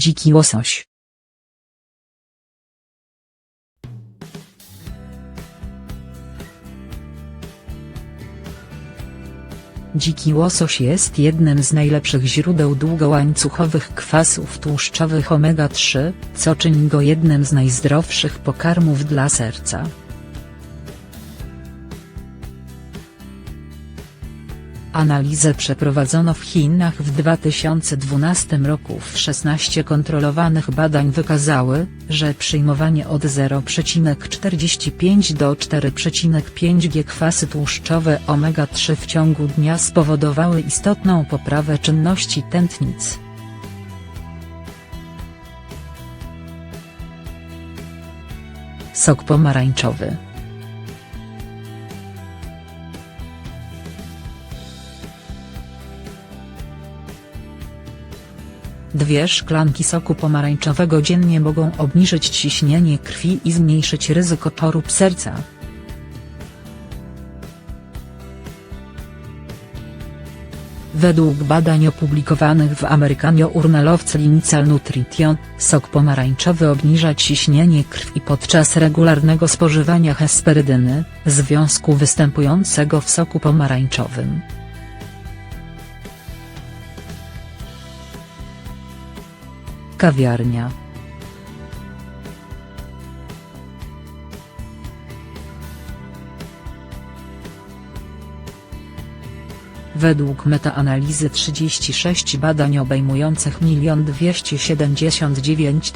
Dziki łosoś. Dziki łosoś jest jednym z najlepszych źródeł długołańcuchowych kwasów tłuszczowych omega-3, co czyni go jednym z najzdrowszych pokarmów dla serca. Analizę przeprowadzono w Chinach w 2012 roku w 16 kontrolowanych badań wykazały, że przyjmowanie od 0,45 do 4,5 g kwasy tłuszczowe omega-3 w ciągu dnia spowodowały istotną poprawę czynności tętnic. Sok pomarańczowy Dwie szklanki soku pomarańczowego dziennie mogą obniżyć ciśnienie krwi i zmniejszyć ryzyko chorób serca. Według badań opublikowanych w American Journal of Clinical Nutrition, sok pomarańczowy obniża ciśnienie krwi podczas regularnego spożywania hesperydyny, związku występującego w soku pomarańczowym. Kawiarnia. Według metaanalizy 36 badań obejmujących 1 279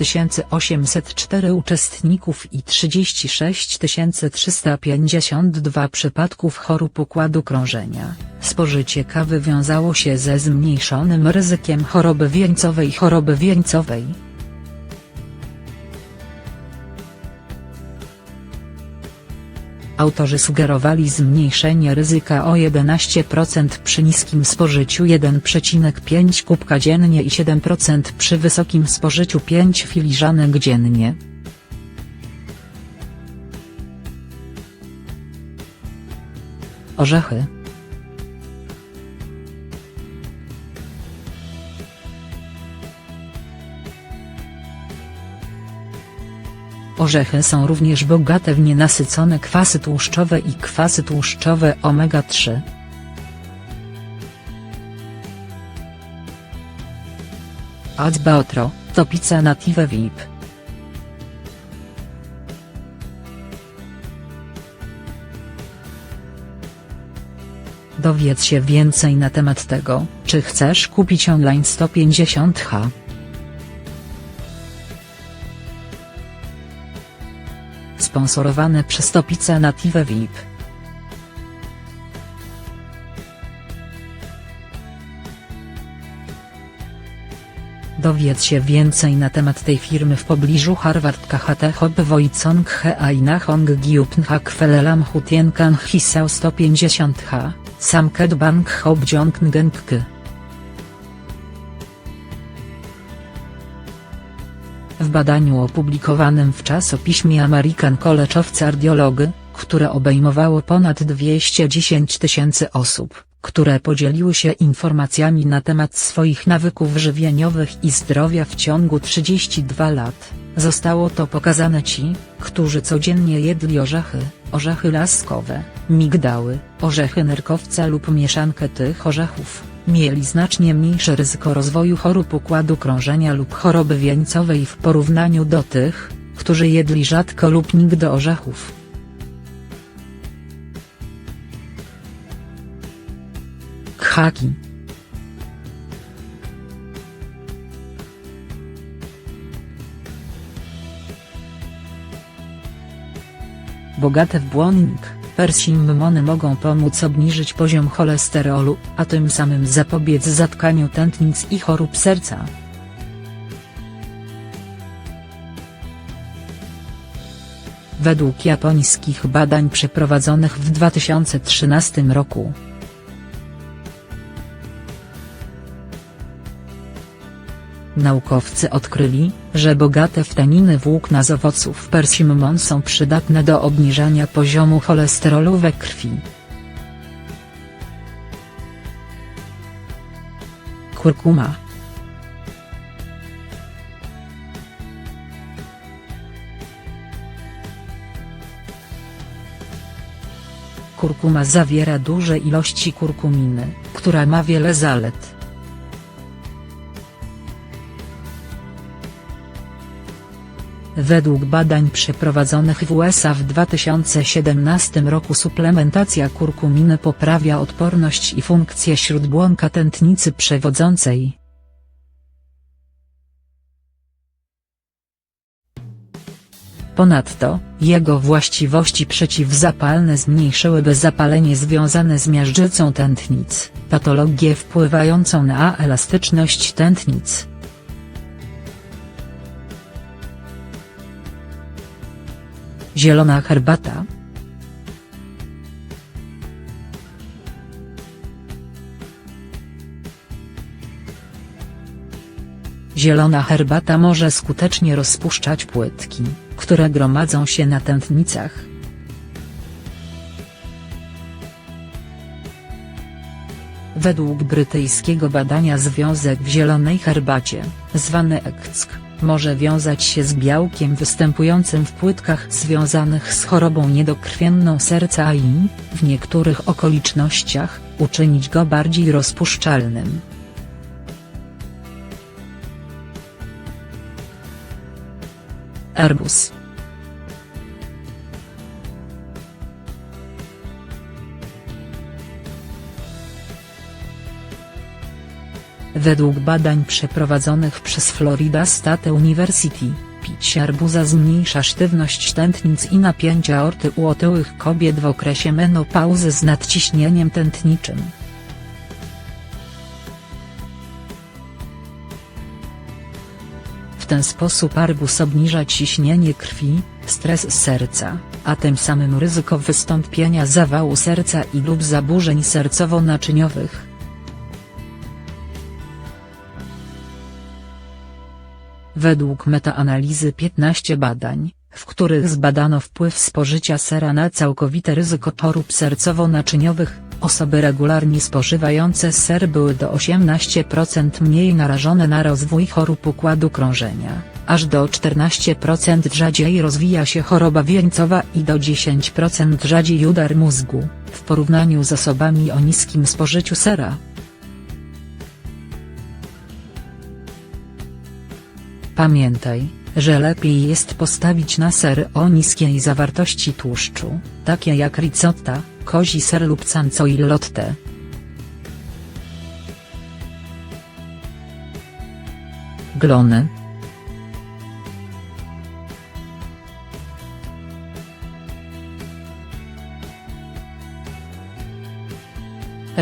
804 uczestników i 36 352 przypadków chorób układu krążenia, spożycie kawy wiązało się ze zmniejszonym ryzykiem choroby wieńcowej choroby wieńcowej. Autorzy sugerowali zmniejszenie ryzyka o 11% przy niskim spożyciu 1,5 kubka dziennie i 7% przy wysokim spożyciu 5 filiżanek dziennie. Orzechy Orzechy są również bogate w nienasycone kwasy tłuszczowe i kwasy tłuszczowe omega-3. Acbaotro, to pizza native VIP. Dowiedz się więcej na temat tego, czy chcesz kupić online 150h. Sponsorowane przez Topice Native VIP. Dowiedz się więcej na temat tej firmy w pobliżu Harvard KHT Hop Wojcong He Aina Hong Giup Nha Kwelelam Hutien Kan Hiseo 150H, Samket Bank Hop Jong badaniu opublikowanym w czasopiśmie American College of Cardiology, które obejmowało ponad 210 tysięcy osób, które podzieliły się informacjami na temat swoich nawyków żywieniowych i zdrowia w ciągu 32 lat, zostało to pokazane ci, którzy codziennie jedli orzechy, orzechy laskowe, migdały, orzechy nerkowca lub mieszankę tych orzechów mieli znacznie mniejsze ryzyko rozwoju chorób układu krążenia lub choroby wieńcowej w porównaniu do tych, którzy jedli rzadko lub nigdy orzechów. Khaki Bogate w błonnik, persimmony mogą pomóc obniżyć poziom cholesterolu, a tym samym zapobiec zatkaniu tętnic i chorób serca. Według japońskich badań przeprowadzonych w 2013 roku, naukowcy odkryli, że bogate w taniny włókna z owoców persimmon są przydatne do obniżania poziomu cholesterolu we krwi. Kurkuma Kurkuma zawiera duże ilości kurkuminy, która ma wiele zalet. Według badań przeprowadzonych w USA w 2017 roku suplementacja kurkuminy poprawia odporność i funkcję śródbłonka tętnicy przewodzącej. Ponadto, jego właściwości przeciwzapalne zmniejszyłyby zapalenie związane z miażdżycą tętnic, patologię wpływającą na elastyczność tętnic. Zielona herbata. Zielona herbata może skutecznie rozpuszczać płytki, które gromadzą się na tętnicach. Według brytyjskiego badania związek w zielonej herbacie, zwany ECK, może wiązać się z białkiem występującym w płytkach związanych z chorobą niedokrwienną serca i, w niektórych okolicznościach, uczynić go bardziej rozpuszczalnym. Arbus Według badań przeprowadzonych przez Florida State University, picie arbuza zmniejsza sztywność tętnic i napięcie aorty u otyłych kobiet w okresie menopauzy z nadciśnieniem tętniczym. W ten sposób arbuz obniża ciśnienie krwi, stres serca, a tym samym ryzyko wystąpienia zawału serca i lub zaburzeń sercowo-naczyniowych. Według metaanalizy 15 badań, w których zbadano wpływ spożycia sera na całkowite ryzyko chorób sercowo-naczyniowych, osoby regularnie spożywające ser były do 18% mniej narażone na rozwój chorób układu krążenia, aż do 14% rzadziej rozwija się choroba wieńcowa i do 10% rzadziej udar mózgu, w porównaniu z osobami o niskim spożyciu sera. Pamiętaj, że lepiej jest postawić na ser o niskiej zawartości tłuszczu, takie jak ricotta, kozi ser lub cancoillotte. Glony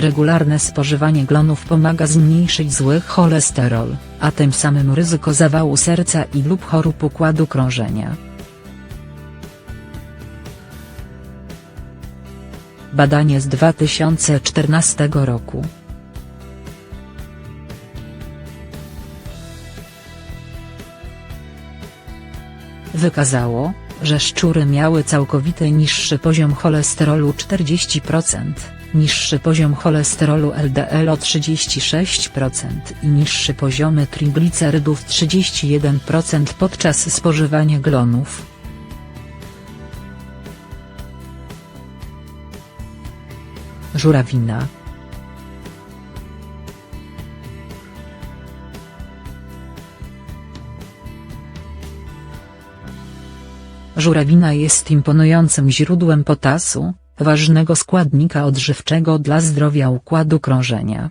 Regularne spożywanie glonów pomaga zmniejszyć zły cholesterol, a tym samym ryzyko zawału serca i lub chorób układu krążenia. Badanie z 2014 roku. Wykazało, że szczury miały całkowity niższy poziom cholesterolu 40%, niższy poziom cholesterolu LDL o 36% i niższe poziomy triglicerydów 31% podczas spożywania glonów. Żurawina Żurawina jest imponującym źródłem potasu, ważnego składnika odżywczego dla zdrowia układu krążenia.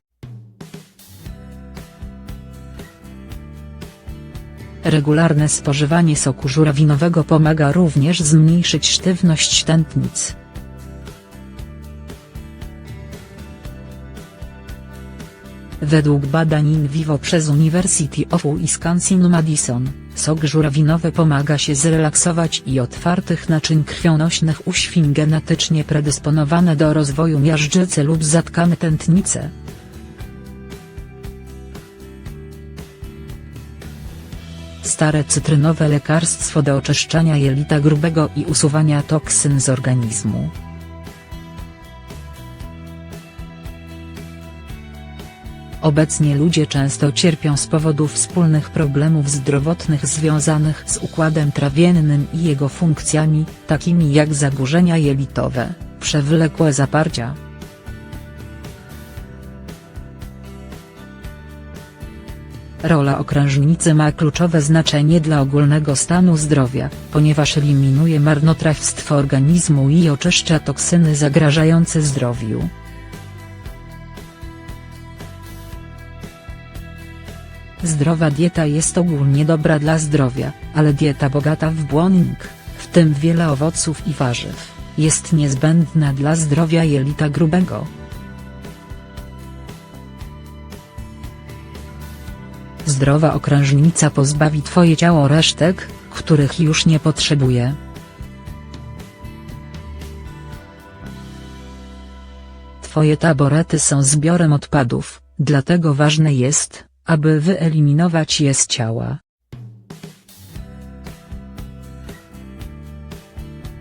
Regularne spożywanie soku żurawinowego pomaga również zmniejszyć sztywność tętnic. Według badań in vivo przez University of Wisconsin-Madison, sok żurawinowy pomaga się zrelaksować i otwartych naczyń krwionośnych u świń genetycznie predysponowane do rozwoju miażdżycy lub zatkane tętnice. Stare cytrynowe lekarstwo do oczyszczania jelita grubego i usuwania toksyn z organizmu. Obecnie ludzie często cierpią z powodu wspólnych problemów zdrowotnych związanych z układem trawiennym i jego funkcjami, takimi jak zaburzenia jelitowe, przewlekłe zaparcia. Rola okrężnicy ma kluczowe znaczenie dla ogólnego stanu zdrowia, ponieważ eliminuje marnotrawstwo organizmu i oczyszcza toksyny zagrażające zdrowiu. Zdrowa dieta jest ogólnie dobra dla zdrowia, ale dieta bogata w błonnik, w tym wiele owoców i warzyw, jest niezbędna dla zdrowia jelita grubego. Zdrowa okrężnica pozbawi Twoje ciało resztek, których już nie potrzebuje. Twoje taborety są zbiorem odpadów, dlatego ważne jest, aby wyeliminować je z ciała.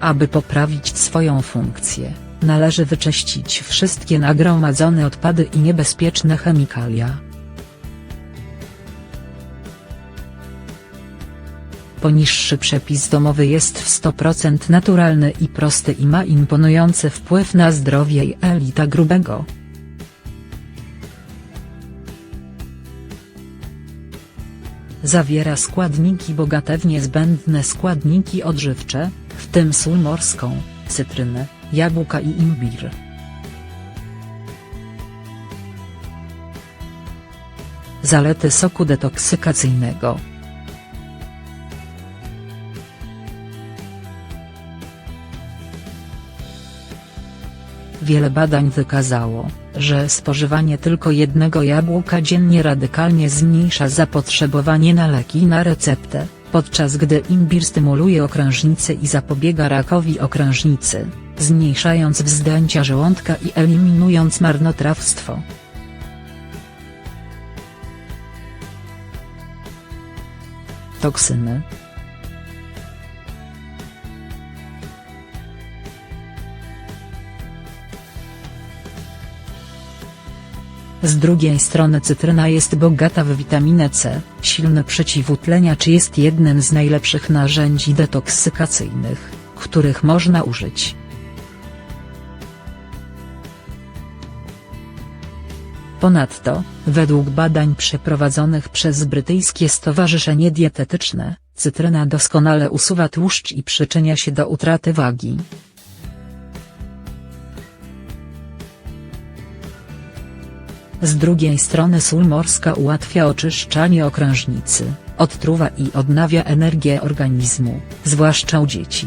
Aby poprawić swoją funkcję, należy wyczyścić wszystkie nagromadzone odpady i niebezpieczne chemikalia. Poniższy przepis domowy jest w 100% naturalny i prosty i ma imponujący wpływ na zdrowie i elita grubego. Zawiera składniki bogate w niezbędne składniki odżywcze, w tym sól morską, cytrynę, jabłka i imbir. Zalety soku detoksykacyjnego Wiele badań wykazało, że spożywanie tylko jednego jabłka dziennie radykalnie zmniejsza zapotrzebowanie na leki na receptę, podczas gdy imbir stymuluje okrężnicę i zapobiega rakowi okrężnicy, zmniejszając wzdęcia żołądka i eliminując marnotrawstwo. Toksyny Z drugiej strony cytryna jest bogata w witaminę C, silny przeciwutleniacz jest jednym z najlepszych narzędzi detoksykacyjnych, których można użyć. Ponadto, według badań przeprowadzonych przez brytyjskie Stowarzyszenie Dietetyczne, cytryna doskonale usuwa tłuszcz i przyczynia się do utraty wagi. Z drugiej strony sól morska ułatwia oczyszczanie okrężnicy, odtruwa i odnawia energię organizmu, zwłaszcza u dzieci.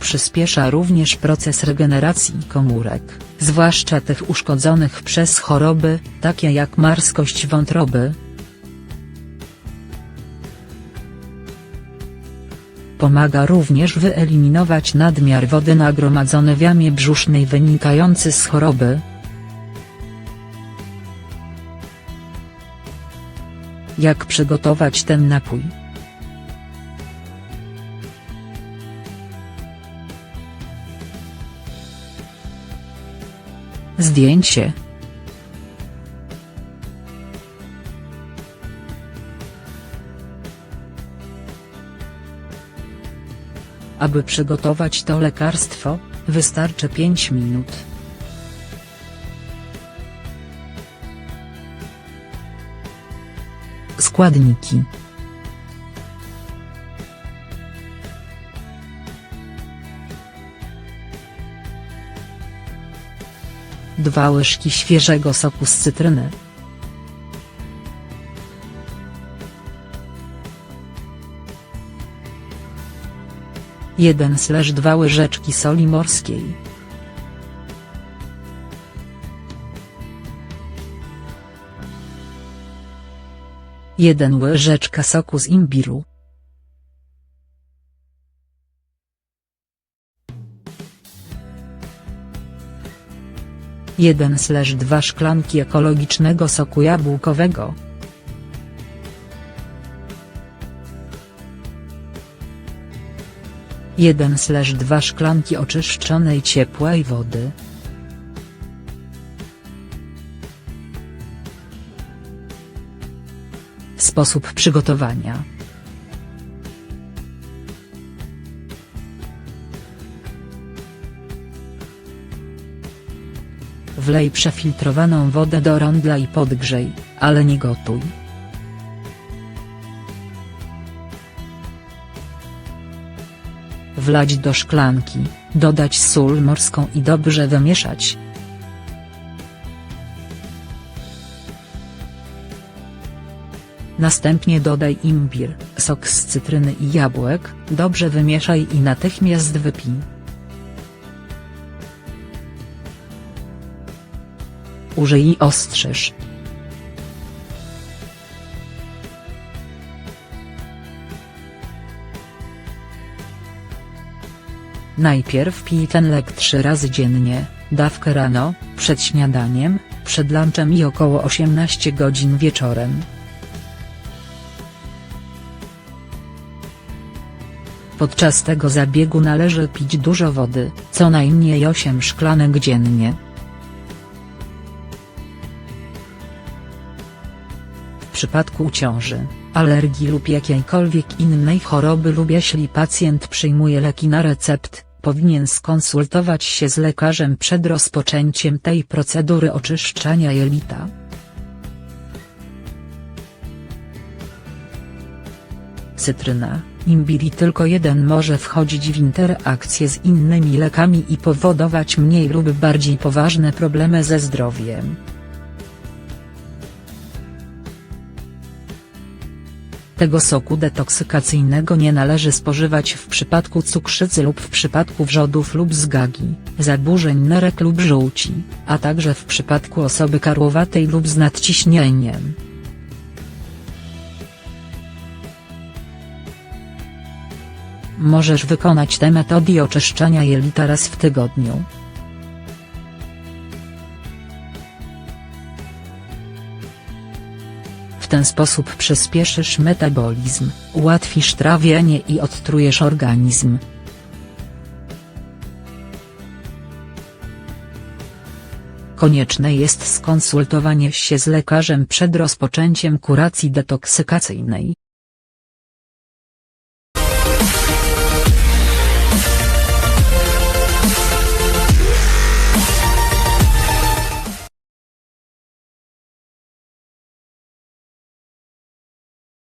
Przyspiesza również proces regeneracji komórek, zwłaszcza tych uszkodzonych przez choroby, takie jak marskość wątroby, Pomaga również wyeliminować nadmiar wody nagromadzony w jamie brzusznej wynikający z choroby. Jak przygotować ten napój? Zdjęcie Aby przygotować to lekarstwo, wystarczy 5 minut. Składniki Dwa łyżki świeżego soku z cytryny. 1/2 łyżeczki soli morskiej. Jeden łyżeczka soku z imbiru. Jeden slash dwa szklanki ekologicznego soku jabłkowego. 1-2 szklanki oczyszczonej ciepłej wody. Sposób przygotowania. Wlej przefiltrowaną wodę do rondla i podgrzej, ale nie gotuj. Wlać do szklanki, dodać sól morską i dobrze wymieszać. Następnie dodaj imbir, sok z cytryny i jabłek, dobrze wymieszaj i natychmiast wypij. Użyj ostrzyż. Najpierw pij ten lek trzy razy dziennie, dawkę rano, przed śniadaniem, przed lunchem i około 18 godzin wieczorem. Podczas tego zabiegu należy pić dużo wody, co najmniej 8 szklanek dziennie. W przypadku ciąży, alergii lub jakiejkolwiek innej choroby lub jeśli pacjent przyjmuje leki na recept, powinien skonsultować się z lekarzem przed rozpoczęciem tej procedury oczyszczania jelita. Cytryna, imbir i tylko jeden może wchodzić w interakcję z innymi lekami i powodować mniej lub bardziej poważne problemy ze zdrowiem. Tego soku detoksykacyjnego nie należy spożywać w przypadku cukrzycy lub w przypadku wrzodów lub zgagi, zaburzeń nerek lub żółci, a także w przypadku osoby karłowatej lub z nadciśnieniem. Możesz wykonać te metody oczyszczania jelita raz w tygodniu. W ten sposób przyspieszysz metabolizm, ułatwisz trawienie i odtrujesz organizm. Konieczne jest skonsultowanie się z lekarzem przed rozpoczęciem kuracji detoksykacyjnej.